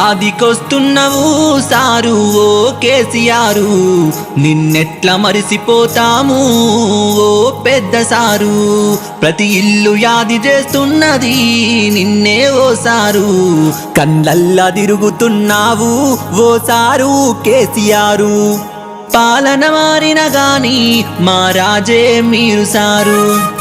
యాదికొస్తున్నవు sir ఓ KCR. నిన్నెట్లా మరిసిపోతాము ఓ పెద్ద sir. ప్రతి ఇల్లు యాది చేస్తున్నది నిన్నే ఓ సారు. కళ్ళల్లా తిరుగుతున్నావు ఓ సారు కేసీఆరు. పాలన మారిన గాని మా రాజే మీరు సారు.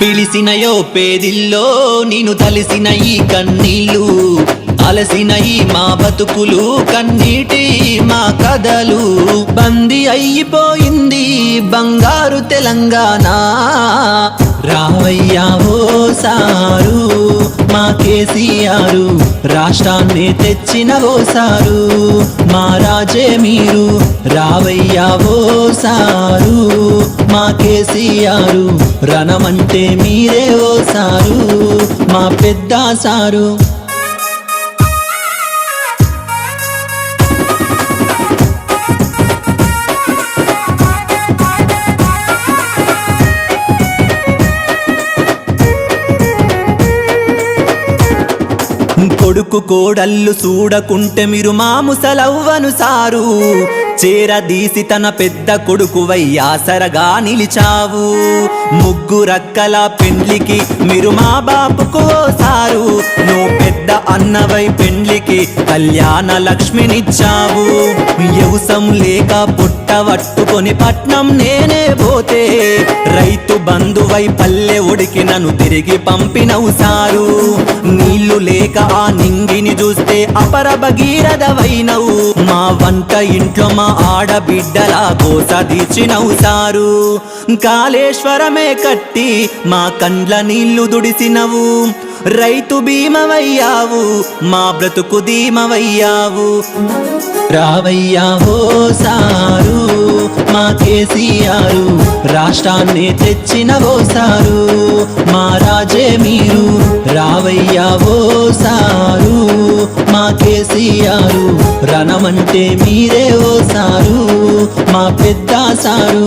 పిలిసినయో పేదిల్లో నేను తలిసిన ఈ కన్నీళ్ళు. అలసిన ఈ మా బతుకులు కన్నీటి మా కథలు బందీ అయిపోయింది బంగారు తెలంగాణ. రావయ్యా ఓ సారు మా కేసీఆర్ రాష్ట్రాన్ని తెచ్చిన ఓ సారు మా రాజే మీరు రావయ్యా ఓ సారు మా కేసీఆర్ రణమంటే మీరే ఓ సారు మా పెద్ద సారు. కొడుకు కోడళ్ళు చూడకుంటే మీరు మాముసలవ్వను సారు. చేరదీసి తన పెద్ద కొడుకు వయ్యాసరగా నిలిచావు. ముగ్గురక్కల పెండ్లికి మీరు మా బాపుకు సారు. నువ్వు పెద్ద అన్నవై పెండ్లికి కళ్యాణ లక్ష్మినిచ్చావు. వ్యవసం లేక పుట్టవట్టుకొని పట్నం నేనే పోతే రైతు బంధువై పల్లె ఉడికి నన్ను తిరిగి పంపినవు సారు. నీళ్ళు లేక ఆ నింగిని చూస్తే అపర భగీరథవైనవు మా వంట ఇంట్లో మా ఆడబిడ్డలా కోస తీర్చినవు సారు. కాళేశ్వరమే కట్టి మా కండ్ల నీళ్ళు దుడిసినవు రైతు భీమవయ్యావు మా బ్రతుకు ధీమవయ్యావు. రావయ్యా ఓ సారు మా కేసీఆర్ రాష్ట్రాన్ని తెచ్చిన ఓ సారు మా రాజే మీరు. రావయ్యా ఓ సారు మా కేసీఆర్ రణమంటే మీరే ఓ సారు మా పెద్ద సారు.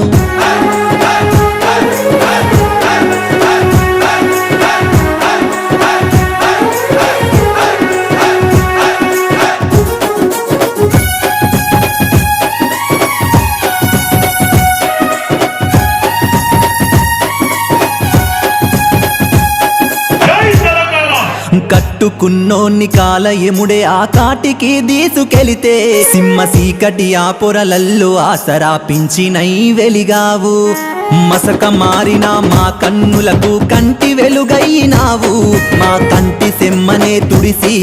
కట్టుకున్నోన్ని కాలయముడే ఆ కాటికి తీసుకెళితే సింహ సీకటి ఆ పొరలల్లో ఆసరాపించినై వెలిగావు మసక మారిన మా కన్నులకు కంటి వెలుగైనావు. మా కంటి సెమ్మనే తుడిసి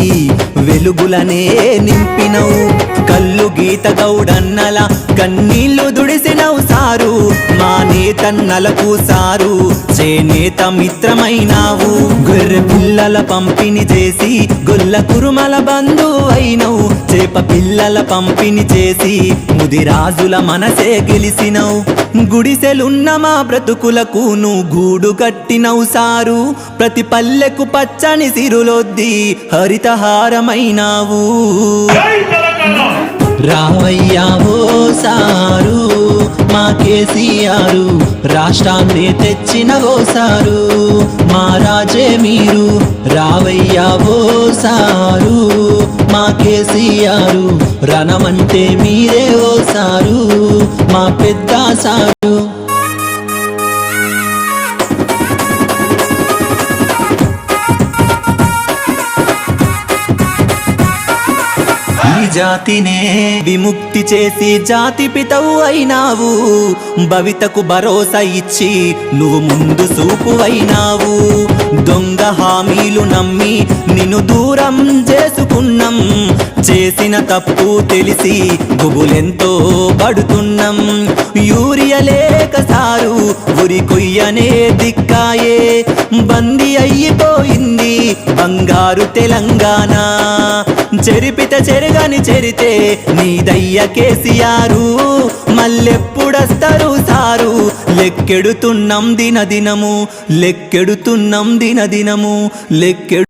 వెలుగులనే నింపినవు. కళ్ళు గీత గౌడన్నల కన్నీళ్ళు దుడిసినవు సారు. మా నేతన్నలకు సారు చేనేత మిత్రమైనావు. గొర్రె పిల్లల పంపిణీ చేసి గొల్ల కురుమల బంధువైనవు అయినవు. చేప పిల్లల పంపిణీ చేసి ముదిరాజుల మనసే గెలిసినవు. గుడిసెలున్న మా బ్రతుకులకు నువ్వు గూడు కట్టినవు సారు. ప్రతి పల్లెకు పచ్చని సిరులొద్ది హరితహారమైనావు. రావయ్యా ఓ సారు మా కేసీఆర్ రాష్ట్రాన్ని తెచ్చిన ఓ సారు మా రాజే మీరు రావయ్యా ఓ సారు మా కేసీఆర్ రణమంటే మీరే ఓ సారు మా పెద్ద సారు. జాతినే విముక్తి చేసి జాతి పితవు అయినావు. భవితకు భరోసా ఇచ్చి నువ్వు ముందు సూపు అయినావు. దొంగ హామీలు నమ్మి నిన్ను దూరం చేసుకున్నాం. చేసిన తప్పు తెలిసి గుబులెంతో పడుతున్నాం. యూరియా లేక సారు ఉరి కొయ్యనే దిక్కాయే. బందీ అయిపోయింది బంగారు తెలంగాణ. చెరిపిత చెరగని చెరితే నీదయ్య కేసీఆరు. మళ్ళెప్పుడస్తారు సారు లెక్కెడుతున్నాం దినదినము లెక్కెడుతున్నాం దినదినము లెక్కెడు